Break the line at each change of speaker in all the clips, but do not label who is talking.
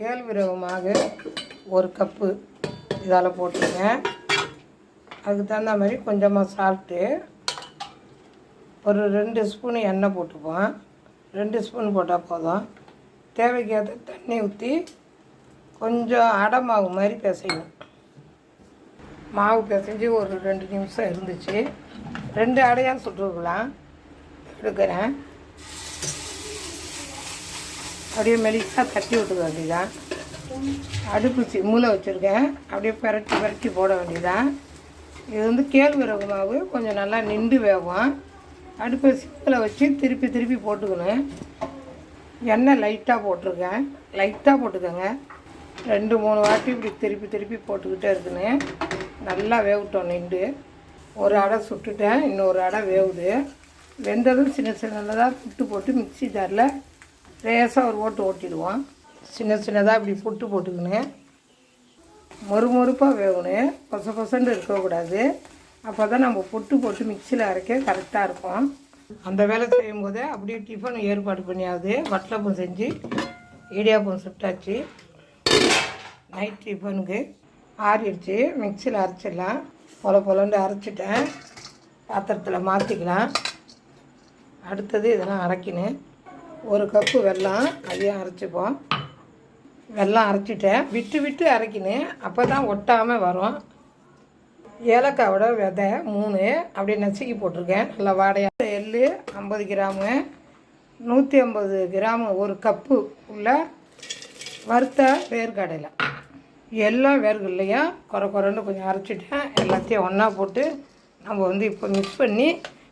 கேழ்விரகமாக ஒரு கப்பு இதால் போட்டுருங்க. அதுக்கு தகுந்த மாதிரி கொஞ்சமாக சால்ட்டு ஒரு ரெண்டு ஸ்பூன் எண்ணெய் போட்டுப்போம். ரெண்டு ஸ்பூன் போட்டால் போதும். தேவைக்கேற்ற தண்ணி ஊற்றி கொஞ்சம் அடை மாவு மாதிரி பிசையும். மாவு பிசைஞ்சு ஒரு ரெண்டு நிமிஷம் இருந்துச்சு. ரெண்டு அடையாக சுட்டுருக்கலாம் எடுக்கிறேன். அப்படியே மெலிசாக தட்டி விட்டுக்க வேண்டியதான் அடுப்பு மூளை வச்சுருக்கேன். அப்படியே பெரட்டி பெரட்டி போட வேண்டியதான் இது வந்து கேழ்வரகு மாவு கொஞ்சம் நல்லா நின்று வேகும். அடுப்பை சிப்பில் வச்சு திருப்பி திருப்பி போட்டுக்கணும். எண்ணெய் லைட்டாக போட்டிருக்கேன். லைட்டாக போட்டுக்கோங்க. ரெண்டு மூணு வாட்டி இப்படி திருப்பி திருப்பி போட்டுக்கிட்டே இருக்கணும். நல்லா வேகட்டும் நின்று ஒரு அடை சுட்டுட்டேன். இன்னொரு அடை வேகுது வெந்ததும் சின்ன சின்னதாக புட்டு போட்டு மிக்ஸி ஜாரில் லேசாக ஒரு ஓட்டு ஓட்டிடுவோம். சின்ன சின்னதாக இப்படி புட்டு போட்டுக்கணும் மொறுமொறுப்பாக வேகணும். கொச பொசன்னு இருக்கக்கூடாது. அப்போ தான் நம்ம புட்டு போட்டு மிக்சியில் அரைக்க கரெக்டாக இருக்கும். அந்த வேலை செய்யும் போதே அப்படியே டிஃபன் ஏற்பாடு பண்ணியாவது வட்டலப்பம் செஞ்சு இடியாப்பம் சுட்டாச்சு. நைட் டிஃபனுக்கு ஆறிடுச்சு. மிக்சியில் அரைச்சிடலாம். பொல பொலண்டு அரைச்சிட்டேன். பாத்திரத்தில் மாற்றிக்கலாம் அடுத்தது இதெல்லாம் அரைக்கணும். ஒரு கப்பு வெல்லம் அதையும் அரைச்சிப்போம். வெல்லம் அரைச்சிட்டேன். விட்டு விட்டு அரைக்கினேன். அப்போ தான் ஒட்டாமல் வரும். ஏலக்காவோட விதை மூணு. அப்படியே நசுக்கி போட்டிருக்கேன். நல்லா வாடையாக எள்ளு ஐம்பது கிராமு. நூற்றி ஐம்பது கிராமு ஒரு கப்பு உள்ள வறுத்த வேர்க்கடையில் எல்லாம் வேர்கள்லையும் குறை குறைன்னு கொஞ்சம் அரைச்சிட்டேன். எல்லாத்தையும் ஒன்றா போட்டு நம்ம வந்து இப்போ மிக்ஸ் பண்ணி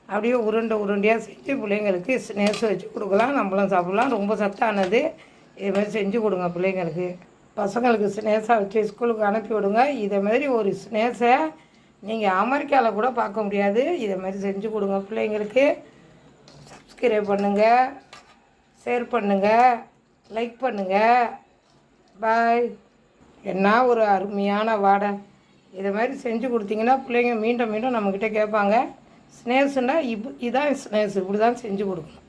அப்படியே உருண்டை உருண்டையாக செஞ்சு பிள்ளைங்களுக்கு ஸ்நேக்ஸ் வச்சு கொடுக்கலாம். நம்மளும் சாப்பிட்லாம். ரொம்ப சத்தானது. இதுமாதிரி செஞ்சு கொடுங்க பிள்ளைங்களுக்கு. பசங்களுக்கு ஸ்நேக்ஸாக வச்சு ஸ்கூலுக்கு அனுப்பி விடுங்க. இதை மாதிரி ஒரு ஸ்நேக்ஸை நீங்கள் அமெரிக்காவில் கூட பார்க்க முடியாது. இதை மாதிரி செஞ்சு கொடுங்க பிள்ளைங்களுக்கு. சப்ஸ்கிரைப் பண்ணுங்கள் ஷேர் பண்ணுங்கள் லைக் பண்ணுங்கள் பாய் என்ன ஒரு அருமையான வாடை. இதை மாதிரி செஞ்சு கொடுத்தீங்கன்னா பிள்ளைங்க மீண்டும் மீண்டும் நம்மக்கிட்ட கேட்பாங்க. ஸ்னேக்ஸ்னால் இப் இதான் ஸ்னேக்ஸ் இப்படி தான் செஞ்சு கொடுக்கணும்.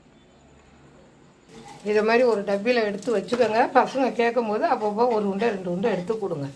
இதை மாதிரி ஒரு டப்பியில் எடுத்து வச்சுக்கோங்க. பசங்க கேட்கும்போது அப்பப்போ ஒரு உண்டை ரெண்டு உண்டை எடுத்து கொடுங்க.